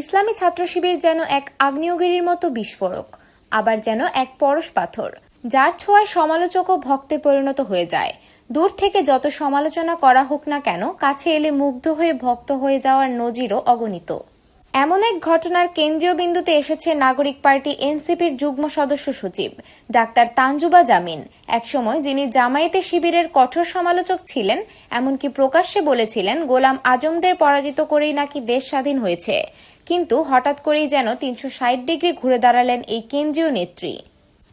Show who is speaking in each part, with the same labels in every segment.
Speaker 1: ইসলামী ছাত্র শিবির যেন এক আগ্নেয়গিরির মতো বিস্ফোরক, আবার যেন এক পরশ পাথর, যার ছোঁয়ায় সমালোচক ও ভক্তে পরিণত হয়ে যায়। দূর থেকে যত সমালোচনা করা হোক না কেন, কাছে এলে মুগ্ধ হয়ে ভক্ত হয়ে যাওয়ার নজিরও অগণিত। এমন এক ঘটনার কেন্দ্রীয় বিন্দুতে এসেছে নাগরিক পার্টি এনসিপির যুগ্ম সদস্য সচিব, ডাক্তার তানজুবা জামিন। একসময় যিনি জামায়াতে শিবিরের কঠোর সমালোচক ছিলেন, এমনকি প্রকাশ্যে বলেছিলেন গোলাম আজমদের পরাজিত করেই নাকি দেশ স্বাধীন হয়েছে। কিন্তু হঠাৎ করেই যেন তিনশো ষাট ডিগ্রি ঘুরে দাঁড়ালেন এই কেন্দ্রীয় নেত্রী।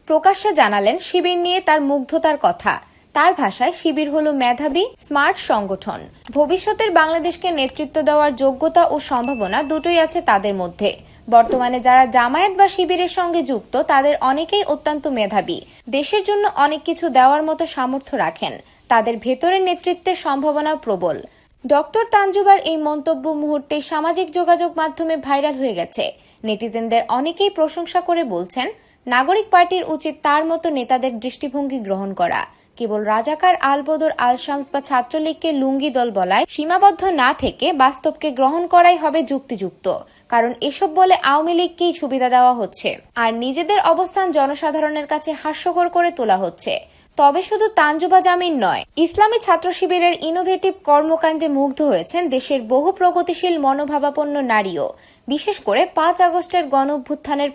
Speaker 1: প্রকাশ্যে জানালেন, শিবির নিয়ে তার মুগ্ধতার কথা। তার ভাষায় শিবির হলো মেধাবী, স্মার্ট সংগঠন। ভবিষ্যতের বাংলাদেশকে নেতৃত্ব দেওয়ার যোগ্যতা ও সম্ভাবনা দুটোই আছে তাদের মধ্যে। বর্তমানে যারা জামায়াত বা শিবিরের সঙ্গে যুক্ত, তাদের অনেকেই অত্যন্ত মেধাবী। দেশের জন্য অনেক কিছু দেওয়ার মতো সামর্থ্য রাখেন। তাদের ভেতরের নেতৃত্বের সম্ভাবনা প্রবল। ডক্টর তানজুবার এই মন্তব্য মুহূর্তে সামাজিক যোগাযোগ মাধ্যমে ভাইরাল হয়ে গেছে। নেটিজেনদের অনেকেই প্রশংসা করে বলছেন, নাগরিক পার্টির উচিত তার মতো নেতাদের দৃষ্টিভঙ্গি গ্রহণ করা। কেবল রাজাকার আলবদর আল শামস বা ছাত্রলীগকে লুঙ্গি দল বলায় সীমাবদ্ধ না থেকে বাস্তবকে গ্রহণ করাই হবে যুক্তিযুক্ত, কারণ এসব বলে আওয়ামী লীগকেই সুবিধা দেওয়া হচ্ছে। আর নিজেদের অবস্থান জনসাধারণের কাছে হাস্যকর করে তোলা হচ্ছে। তবে শুধু তানজুবা জামিন নয়, ইসলামী ছাত্র শিবিরের ইনোভেটিভ কর্মকাণ্ডে মুগ্ধ হয়েছেন দেশের বহু প্রগতিশীল মনোভাবাপন্ন নারীও। বিশেষ করে পাঁচ আগস্টের গণ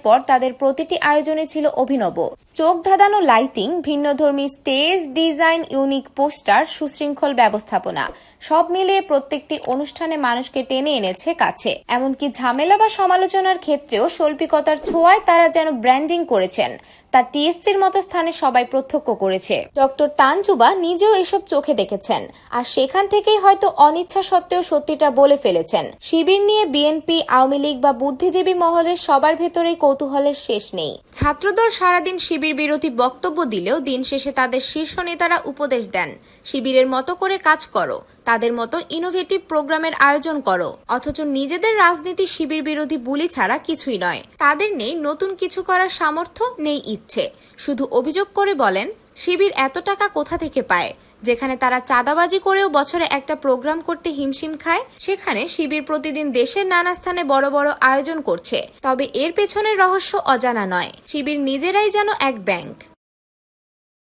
Speaker 1: পর তাদের প্রতিটি আয়োজনে ছিল অভিনব। চোখ ধাঁধানো লাইটিং ভিন্নধর্মী স্টেজ ডিজাইন ইউনিক পোস্টার সুশৃঙ্খল ব্যবস্থাপনা। সব মিলিয়ে প্রত্যেকটি অনুষ্ঠানে মানুষকে টেনে এনেছে কাছে। এমনকি ঝামেলা বা সমালোচনার ক্ষেত্রেও শৈল্পিকতার ছোঁয়ায় তারা যেন ব্র্যান্ডিং করেছেন, তা টিএসসির মতো স্থানে সবাই প্রত্যক্ষ করেছে। ডক্টর তানজুবা নিজেও এসব চোখে দেখেছেন, আর সেখান থেকেই হয়তো অনিচ্ছা সত্ত্বেও সত্যিটা বলে ফেলেছেন। শিবির নিয়ে বিএনপি আওয়ামী লীগ বা বুদ্ধিজীবী মহলের সবার ভেতরেই কৌতূহলের শেষ নেই। ছাত্রদল সারাদিন শিবির বিরোধী বক্তব্য দিলেও দিন শেষে তাদের শীর্ষ নেতারা উপদেশ দেন। শিবিরের মতো করে কাজ করো। তাদের মতো ইনোভেটিভ প্রোগ্রামের আয়োজন করো। অথচ নিজেদের রাজনীতি শিবির বিরোধী বুলি ছাড়া কিছুই নয়। তাদের নেই নতুন কিছু করার সামর্থ্য, নেই ইচ্ছে। শুধু অভিযোগ করে বলেন, শিবির এত টাকা কোথা থেকে পায়? যেখানে তারা চাঁদাবাজি করেও বছরে একটা প্রোগ্রাম করতে হিমশিম খায়, সেখানে শিবির প্রতিদিন দেশের নানা স্থানে বড় বড় আয়োজন করছে। তবে এর পেছনের রহস্য অজানা নয়। শিবির নিজেরাই যেন এক ব্যাংক।